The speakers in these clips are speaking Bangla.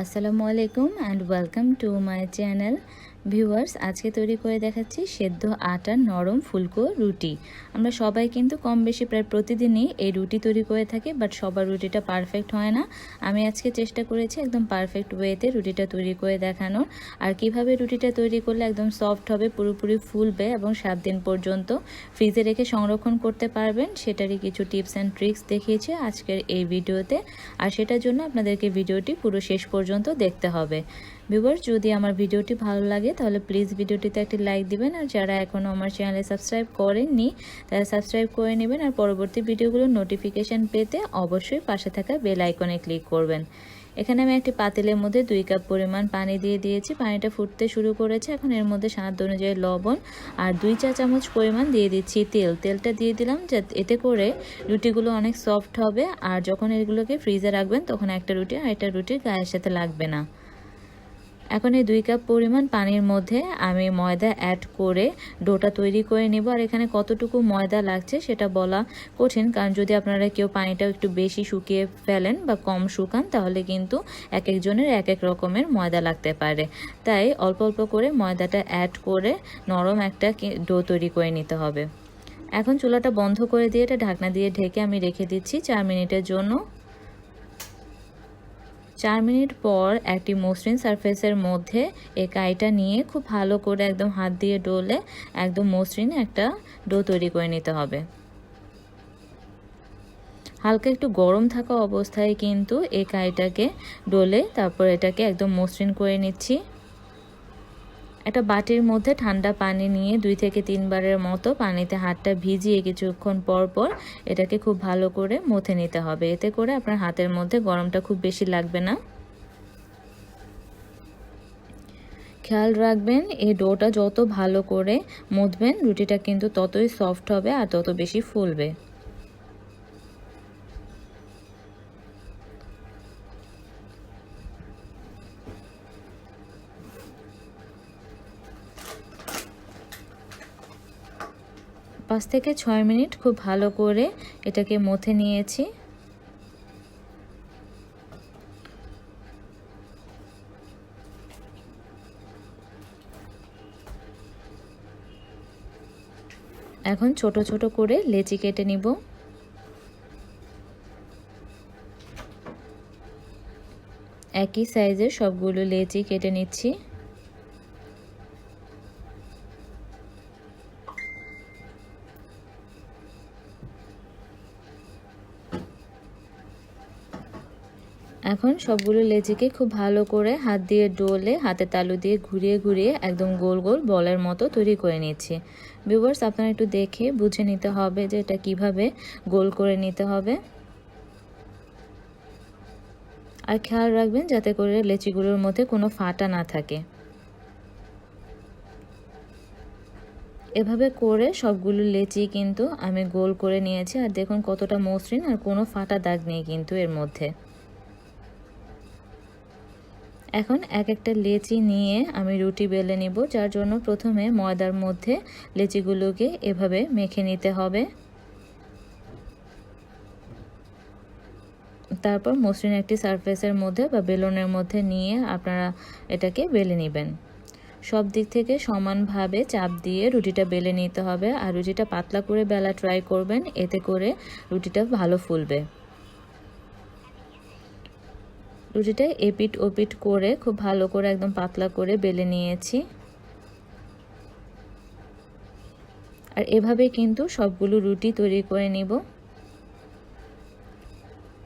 আসসালামু আলাইকুম and welcome to my channel Viewers আজকে তৈরি করে দেখাচ্ছি সেদ্ধ আটার নরম ফুলকো রুটি। আমরা সবাই কিন্তু কম বেশি প্রায় প্রতিদিনই এই রুটি তৈরি করে থাকি বাট সবার রুটিটা পারফেক্ট হয় না। আমি আজকে চেষ্টা করেছি একদম পারফেক্ট ওয়েতে রুটিটা তৈরি করে দেখানোর। আর কীভাবে রুটিটা তৈরি করলে একদম সফট হবে, পুরোপুরি ফুলবে এবং সাত দিন পর্যন্ত ফ্রিজে রেখে সংরক্ষণ করতে পারবেন, সেটারই কিছু টিপস অ্যান্ড ট্রিক্স দেখিয়েছি আজকের এই ভিডিওতে। আর সেটার জন্য আপনাদেরকে ভিডিওটি পুরো শেষ পর্যন্ত দেখতে হবে। ভিউয়ার্স যদি আমার ভিডিওটি ভালো লাগে, তাহলে প্লিজ ভিডিওটিতে একটি লাইক দিবেন। আর যারা এখনও আমার চ্যানেলে সাবস্ক্রাইব করেননি, তারা সাবস্ক্রাইব করে নেবেন। আর পরবর্তী ভিডিওগুলোর নোটিফিকেশান পেতে অবশ্যই পাশে থাকা বেল আইকনে ক্লিক করবেন। এখানে আমি একটি পাতিলের মধ্যে দুই কাপ পরিমাণ পানি দিয়ে দিয়েছি। পানিটা ফুটতে শুরু করেছে। এখন এর মধ্যে স্বাদ অনুযায়ী লবণ আর দুই চা চামচ পরিমাণ দিয়ে দিচ্ছি তেল। তেলটা দিয়ে দিলাম যাতে এতে করে রুটিগুলো অনেক সফট হবে। আর যখন এগুলোকে ফ্রিজে রাখবেন, তখন একটা রুটি আর একটা রুটির গায়ের সাথে লাগবে না। এখন এই দুই কাপ পরিমাণ পানির মধ্যে আমি ময়দা অ্যাড করে ডোটা তৈরি করে নেব। আর এখানে কতটুকু ময়দা লাগছে সেটা বলা কঠিন, কারণ যদি আপনারা কেউ পানিটা একটু বেশি শুকিয়ে ফেলেন বা কম শুকান, তাহলে কিন্তু এক একজনের এক এক রকমের ময়দা লাগতে পারে। তাই অল্প অল্প করে ময়দাটা অ্যাড করে নরম একটা ডো তৈরি করে নিতে হবে। এখন চুলাটা বন্ধ করে দিয়ে এটা ঢাকনা দিয়ে ঢেকে আমি রেখে দিচ্ছি চার মিনিটের জন্য। চার মিনিট পর একটি মসৃণ সারফেসের মধ্যে এই কাইটা নিয়ে খুব ভালো করে একদম হাত দিয়ে ডোলে একদম মসৃণ একটা ডো তৈরি করে নিতে হবে। হালকা একটু গরম থাকা অবস্থায় কিন্তু এই কাইটাকে ডোলে তারপর এটাকে একদম মসৃণ করে নিচ্ছি। একটা বাটির মধ্যে ঠান্ডা পানি নিয়ে দুই থেকে তিনবারের মতো পানিতে হাতটা ভিজিয়ে কিছুক্ষণ পর পর এটাকে খুব ভালো করে মথে নিতে হবে। এতে করে আপনার হাতের মধ্যে গরমটা খুব বেশি লাগবে না। খেয়াল রাখবেন, এই ডোটা যত ভালো করে মধবেন রুটিটা কিন্তু ততই সফট হবে আর তত বেশি ফুলবে। পাঁচ থেকে ছয় মিনিট খুব ভালো করে এটাকে মথে নিয়েছি। এখন ছোট ছোট করে লেচি কেটে নিব। একই সাইজের সবগুলো লেচি কেটে নিচ্ছি। এখন সবগুলো লেচিকে খুব ভালো করে হাত দিয়ে ডোলে, হাতে তালু দিয়ে ঘুরিয়ে ঘুরিয়ে একদম গোল গোল বলের মতো তৈরি করে নিচ্ছি। ভিউয়ার্স আপনারা একটু দেখে বুঝে নিতে হবে যে এটা কীভাবে গোল করে নিতে হবে। আর খেয়াল রাখবেন যাতে করে লেচিগুলোর মধ্যে কোনো ফাটা না থাকে। এভাবে করে সবগুলো লেচি কিন্তু আমি গোল করে নিয়েছি। আর দেখুন কতটা মসৃণ আর কোনো ফাটা দাগ নেই কিন্তু এর মধ্যে। এখন এক একটা লেচি নিয়ে আমি রুটি বেলে নিব, যার জন্য প্রথমে ময়দার মধ্যে লেচিগুলোকে এভাবে মেখে নিতে হবে। তারপর মসৃণ একটি সারফেসের মধ্যে বা বেলনের মধ্যে নিয়ে আপনারা এটাকে বেলে নেবেন। সব দিক থেকে সমানভাবে চাপ দিয়ে রুটিটা বেলে নিতে হবে, আর রুটিটা পাতলা করে বেলা ট্রাই করবেন, এতে করে রুটিটা ভালো ফুলবে। রুটিটা এপিট ওপিট করে খুব ভালো করে একদম পাতলা করে বেলে নিয়েছি। আর এভাবে কিন্তু সবগুলো রুটি তৈরি করে নিব।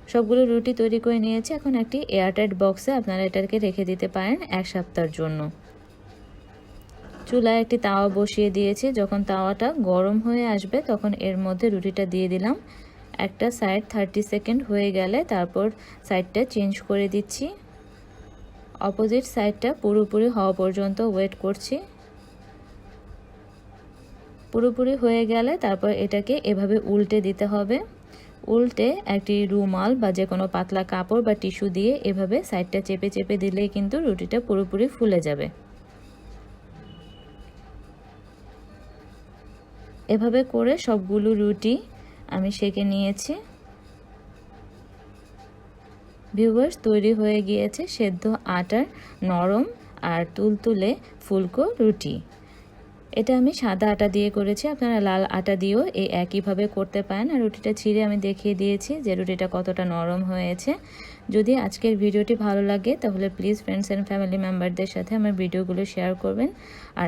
সবগুলো রুটি তৈরি করে নিয়েছি। এখন একটি এয়ারটাইট বক্সে আপনারা এটাকে রেখে দিতে পারেন এক সপ্তাহের জন্য। চুলায় একটি তাওয়া বসিয়ে দিয়েছি। যখন তাওয়াটা গরম হয়ে আসবে তখন এর মধ্যে রুটিটা দিয়ে দিলাম। একটা সাইড থার্টি সেকেন্ড হয়ে গেলে তারপর সাইডটা চেঞ্জ করে দিচ্ছি। অপোজিট সাইডটা পুরোপুরি হওয়া পর্যন্ত ওয়েট করছি। পুরোপুরি হয়ে গেলে তারপর এটাকে এভাবে উল্টে দিতে হবে। উল্টে একটি রুমাল বা যে কোনো পাতলা কাপড় বা টিস্যু দিয়ে এভাবে সাইডটা চেপে চেপে দিলেই কিন্তু রুটিটা পুরোপুরি ফুলে যাবে। এভাবে করে সবগুলো রুটি আমি সেকে নিয়েছি। ভিউয়ার্স তৈরি হয়ে গিয়েছে সেদ্ধ আটার নরম আর তুলতুলে ফুলকো রুটি। এটা আমি সাদা আটা দিয়ে করেছি। আপনারা লাল আটা দিয়েও এই একইভাবে করতে পারেন। আর রুটিটা ছিঁড়ে আমি দেখিয়ে দিয়েছি যে রুটিটা কতটা নরম হয়েছে। যদি আজকের ভিডিওটি ভালো লাগে, তাহলে প্লিজ ফ্রেন্ডস অ্যান্ড ফ্যামিলি মেম্বারদের সাথে আমার ভিডিওগুলো শেয়ার করবেন। আর